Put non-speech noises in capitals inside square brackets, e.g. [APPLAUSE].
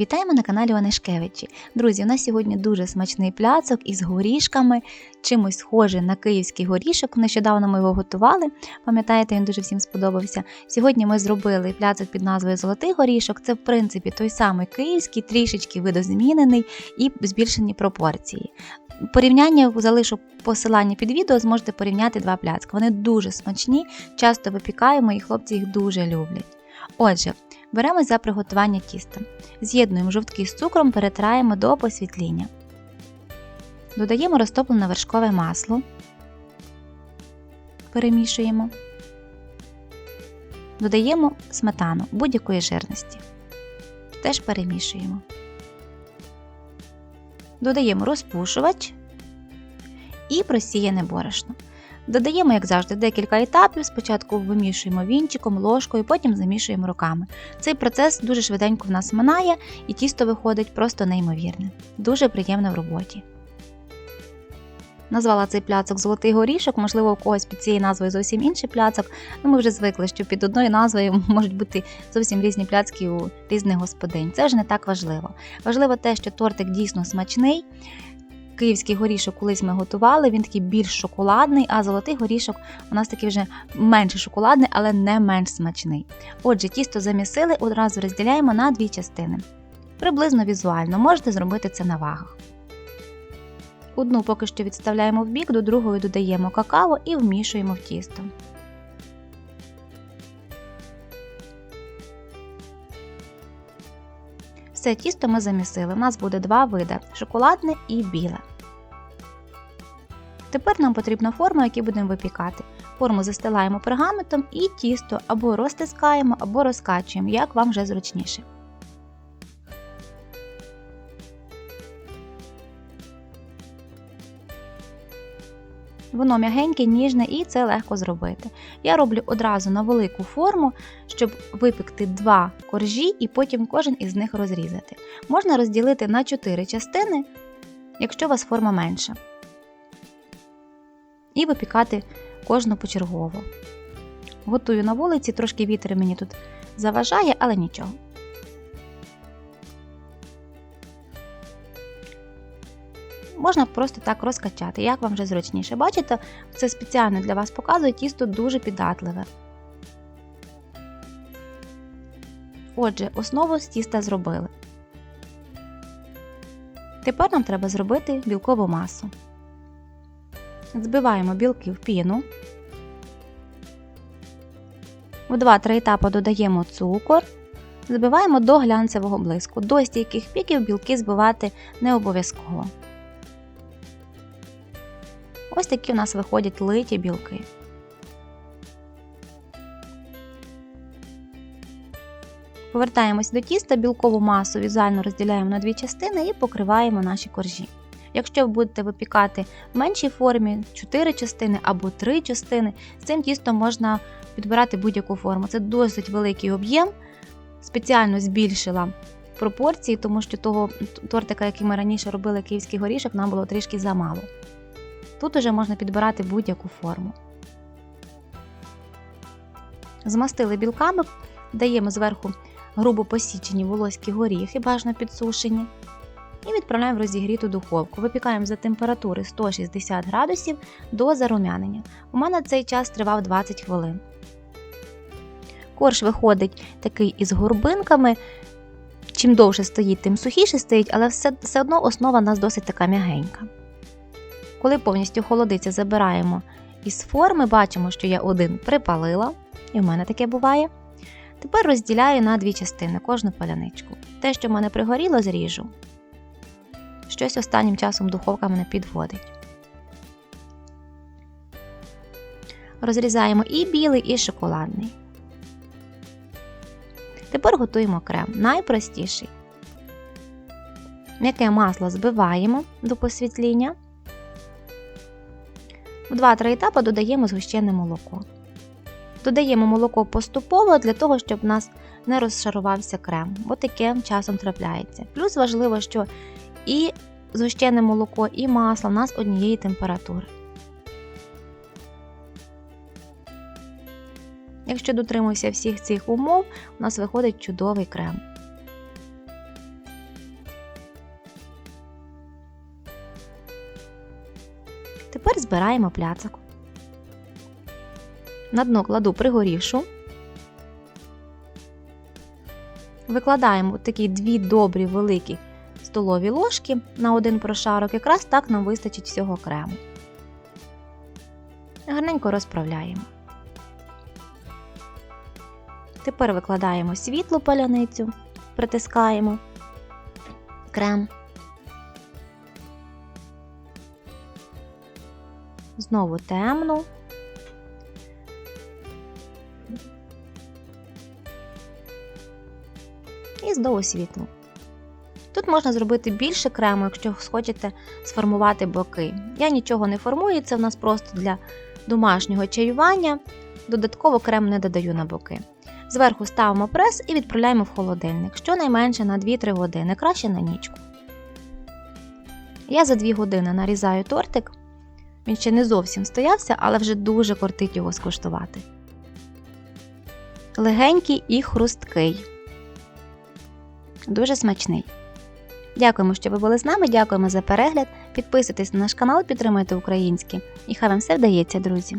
Вітаємо на каналі Онешкевичі. Друзі, у нас сьогодні дуже смачний пляцок із горішками, чимось схожий на київський горішок. Нещодавно ми його готували. Пам'ятаєте, він дуже всім сподобався. Сьогодні ми зробили пляцок під назвою Золотий горішок. Це, в принципі, той самий київський, трішечки видозмінений і збільшені пропорції. Порівняння залишу посилання під відео, зможете порівняти два пляцки. Вони дуже смачні, часто випікаємо і хлопці їх дуже люблять. Отже, беремось за приготування тіста. З'єднуємо жовтки з цукром, перетираємо до посвітління. Додаємо розтоплене вершкове масло. Перемішуємо. Додаємо сметану будь-якої жирності. Теж перемішуємо. Додаємо розпушувач і просіяне борошно. Додаємо, як завжди, декілька етапів. Спочатку вимішуємо вінчиком, ложкою, потім замішуємо руками. Цей процес дуже швиденько в нас минає, і тісто виходить просто неймовірне. Дуже приємне в роботі. Назвала цей пляцок Золотий горішок, можливо, у когось під цією назвою зовсім інший пляцок. Ну, ми вже звикли, що під одною назвою [LAUGHS] можуть бути зовсім різні пляцки у різних господинь. Це вже не так важливо. Важливо те, що тортик дійсно смачний. Київський горішок колись ми готували, він такий більш шоколадний, а золотий горішок у нас такий вже менше шоколадний, але не менш смачний. Отже, тісто замісили, одразу розділяємо на дві частини. Приблизно візуально можете зробити це на вагах. Одну поки що відставляємо в бік, до другої додаємо какао і вмішуємо в тісто. Все тісто ми замісили. У нас буде два види шоколадне і біле. Тепер нам потрібна форма, яку будемо випікати. Форму застилаємо пергаментом і тісто або розтискаємо, або розкачуємо, як вам вже зручніше. Воно м'ягеньке, ніжне і це легко зробити. Я роблю одразу на велику форму, щоб випекти два коржі і потім кожен із них розрізати. Можна розділити на 4 частини, якщо у вас форма менша. І випікати кожну почергово. Готую на вулиці, трошки вітер мені тут заважає, але нічого. Можна просто так розкачати, як вам вже зручніше. Бачите, це спеціально для вас показує, тісто дуже піддатливе. Отже, основу з тіста зробили. Тепер нам треба зробити білкову масу. Збиваємо білки в піну. В 2-3 етапи додаємо цукор. Збиваємо до глянцевого блиску. До стійких піків білки збивати не обов'язково. Ось такі у нас виходять литі білки. Повертаємось до тіста, білкову масу візуально розділяємо на дві частини і покриваємо наші коржі. Якщо ви будете випікати в меншій формі 4 частини або 3 частини, з цим тістом можна підбирати будь-яку форму. Це досить великий об'єм, спеціально збільшила пропорції, тому що того тортика, який ми раніше робили київський горішок, нам було трішки замало. Тут уже можна підбирати будь-яку форму. Змастили білками, даємо зверху грубо посічені волоські горіхи, бажано підсушені, і відправляємо в розігріту духовку. Випікаємо за температури 160 градусів до зарум'янення. У мене цей час тривав 20 хвилин. Корж виходить такий із горбинками. Чим довше стоїть, тим сухіше стоїть, але все, все одно основа у нас досить така м'ягенька. Коли повністю холодиться, забираємо із форми, бачимо, що я один припалила, і в мене таке буває. Тепер розділяю на дві частини кожну паляничку. Те, що в мене пригоріло, зріжу. Щось останнім часом духовка мене підводить. Розрізаємо і білий, і шоколадний. Тепер готуємо крем. Найпростіший. М'яке масло збиваємо до посвітління. В 2-3 етапи додаємо згущене молоко. Додаємо молоко поступово для того, щоб в нас не розшарувався крем, бо таке часом трапляється. Плюс важливо, що і згущене молоко і масло у нас однієї температури. Якщо дотримуємося всіх цих умов, у нас виходить чудовий крем. Тепер збираємо пляцок. На дно кладу пригорівшу. Викладаємо такі дві добрі великі столові ложки на один прошарок. Якраз так нам вистачить всього крему. Гарненько розправляємо. Тепер викладаємо світлу паляницю, притискаємо крем. Знову темну. І знову світлу. Тут можна зробити більше крему, якщо хочете сформувати боки. Я нічого не формую, це в нас просто для домашнього чаювання. Додатково крем не додаю на боки. Зверху ставимо прес і відправляємо в холодильник, щонайменше на 2-3 години, краще на нічку. Я за 2 години нарізаю тортик. Він ще не зовсім стоявся, але вже дуже кортить його скуштувати. Легенький і хрусткий. Дуже смачний. Дякуємо, що ви були з нами. Дякуємо за перегляд. Підписуйтесь на наш канал, підтримуйте українське. І хай вам все вдається, друзі!